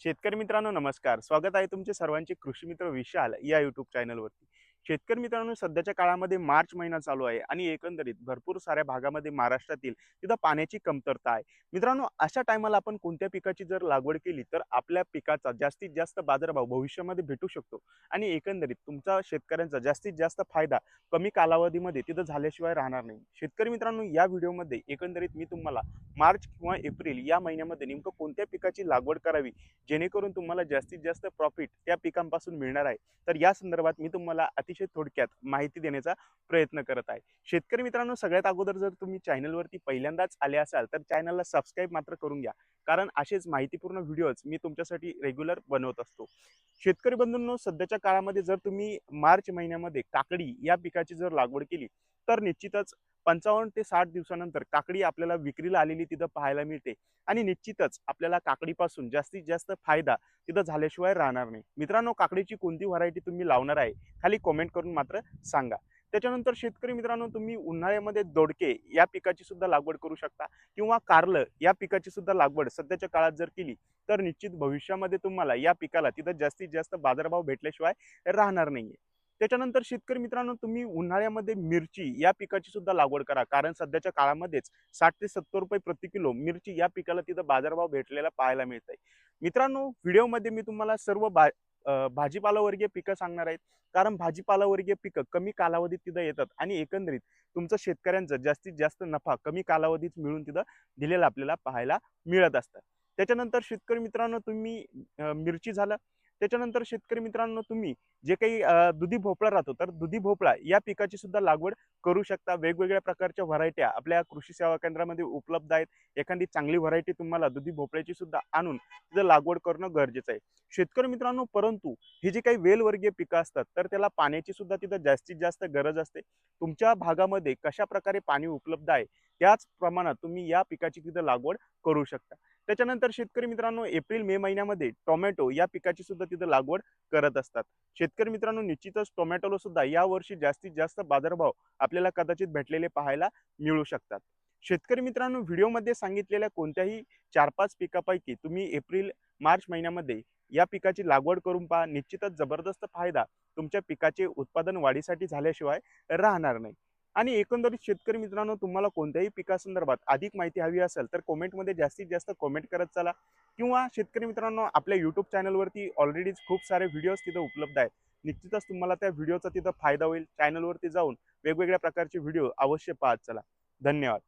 शेतकरी मित्रांनो नमस्कार. स्वागत आहे तुमचे सर्वांचे कृषी मित्र विशाल या युट्यूब चॅनलवरती शेतकरी मित्रांनो सध्याच्या काळामध्ये मार्च महिना चालू आहे आणि एकंदरीत भरपूर साऱ्या भागामध्ये महाराष्ट्रातील तिथं पाण्याची कमतरता आहे. मित्रांनो अशा टायमाला आपण कोणत्या पिकाची जर लागवड केली तर आपल्या पिकाचा जास्तीत जास्त बाजारभाव भविष्यामध्ये भेटू शकतो. आणि एकंदरीत तुमचा शेतकऱ्यांचा जास्तीत जास्त फायदा कमी कालावधीमध्ये तिथं झाल्याशिवाय राहणार नाही. शेतकरी मित्रांनो या व्हिडिओमध्ये एकंदरीत मी तुम्हाला मार्च किंवा एप्रिल या महिन्यामध्ये नेमकं कोणत्या पिकाची लागवड करावी? जेणेकरून तुम्हाला जास्तीत जास्त प्रॉफिट त्या पिकांपासून मिळणार आहे. तर या संदर्भात मी तुम्हाला अतिशय थोडक्यात माहिती देण्याचा प्रयत्न करत आहे. शेतकरी मित्रांनो सगळ्यात अगोदर जर तुम्ही चॅनलवरती पहिल्यांदाच आले असाल तर चॅनलला सबस्क्राईब मात्र करून घ्या. कारण असेच माहितीपूर्ण व्हिडिओज मी तुमच्यासाठी रेग्युलर बनवत असतो. शेतकरी बंधूंनो सध्याच्या काळामध्ये जर तुम्ही मार्च महिन्यामध्ये काकडी या पिकाची जर लागवड केली तर निश्चितच पंचावन्न ते साठ दिवसानंतर काकडी आपल्याला विक्रीला आलेली तिथं पाहायला मिळते आणि निश्चितच आपल्याला काकडीपासून जास्तीत जास्त फायदा तिथं झाल्याशिवाय राहणार नाही. मित्रांनो काकडीची कोणती व्हरायटी तुम्ही लावणार आहे खाली कॉमेंट करून मात्र सांगा. त्याच्यानंतर शेतकरी मित्रांनो तुम्ही उन्हाळ्यामध्ये दोडके या पिकाची सुद्धा लागवड करू शकता किंवा कारलं या पिकाची सुद्धा लागवड सध्याच्या काळात जर केली तर निश्चित भविष्यामध्ये तुम्हाला या पिकाला तिथं जास्तीत जास्त बाजारभाव भेटल्याशिवाय राहणार नाहीये. त्याच्यानंतर शेतकरी मित्रांनो तुम्ही उन्हाळ्यामध्ये मिरची या पिकाची सुद्धा लागवड करा. कारण सध्याच्या काळामध्येच साठ ते सत्तर रुपये प्रति किलो मिरची या पिकाला तिथं बाजारभाव भेटलेला पाहायला मिळत आहे मित्रांनो व्हिडिओमध्ये मी तुम्हाला सर्व बा भाजीपालावर्गीय पिकं सांगणार आहेत कारण भाजीपालावर्गीय पिकं कमी कालावधीत तिथं येतात आणि एकंदरीत तुमचं शेतकऱ्यांचा जास्तीत जास्त नफा कमी कालावधीत मिळून तिथं दिलेला आपल्याला पाहायला मिळत असतं. त्याच्यानंतर शेतकरी मित्रांनो तुम्ही मिरची झालं त्याच्यानंतर शेतकरी मित्रांनो तुम्ही जे काही दुधी भोपळा राहतो तर दुधी भोपळा या पिकाची सुद्धा लागवड करू शकता. वेगवेगळ्या प्रकारच्या व्हरायट्या आपल्या कृषी सेवा केंद्रामध्ये उपलब्ध आहेत. एखादी चांगली व्हरायटी तुम्हाला दुधी भोपळ्याची सुद्धा आणून तिथं लागवड करणं गरजेचं आहे. शेतकरी मित्रांनो परंतु ही जी काही वेलवर्गीय पिकं असतात तर त्याला पाण्याची सुद्धा तिथं जास्तीत जास्त गरज असते. तुमच्या भागामध्ये कशा प्रकारे पाणी उपलब्ध आहे त्याच प्रमाणात तुम्ही या पिकाची तिथं लागवड करू शकता. त्याच्यानंतर शेतकरी मित्रांनो एप्रिल मे महिन्यामध्ये टोमॅटो या पिकाची सुद्धा तिथं लागवड करत असतात. शेतकरी मित्रांनो निश्चितच टोमॅटोला सुद्धा या वर्षी जास्तीत जास्त बाजारभाव आपल्याला कदाचित भेटलेले पाहायला मिळू शकतात. शेतकरी मित्रांनो व्हिडिओमध्ये सांगितलेल्या कोणत्याही चार पाच पिकापैकी तुम्ही एप्रिल मार्च महिन्यामध्ये या पिकाची लागवड करून पहा. निश्चितच जबरदस्त फायदा तुमच्या पिकाचे उत्पादन वाढीसाठी झाल्याशिवाय राहणार नाही. आणि एकंदरीत शेतकरी मित्रांनो तुम्हाला कोणत्याही पिकासंदर्भात अधिक माहिती हवी असेल तर कॉमेंटमध्ये जास्तीत जास्त कॉमेंट करत चला. किंवा शेतकरी मित्रांनो आपल्या यूट्यूब चॅनलवरती ऑलरेडीच खूप सारे व्हिडिओज तिथं उपलब्ध आहेत. निश्चितच तुम्हाला त्या व्हिडिओचा तिथं फायदा होईल. चॅनलवरती जाऊन वेगवेगळ्या प्रकारचे व्हिडिओ अवश्य पाहत चला. धन्यवाद.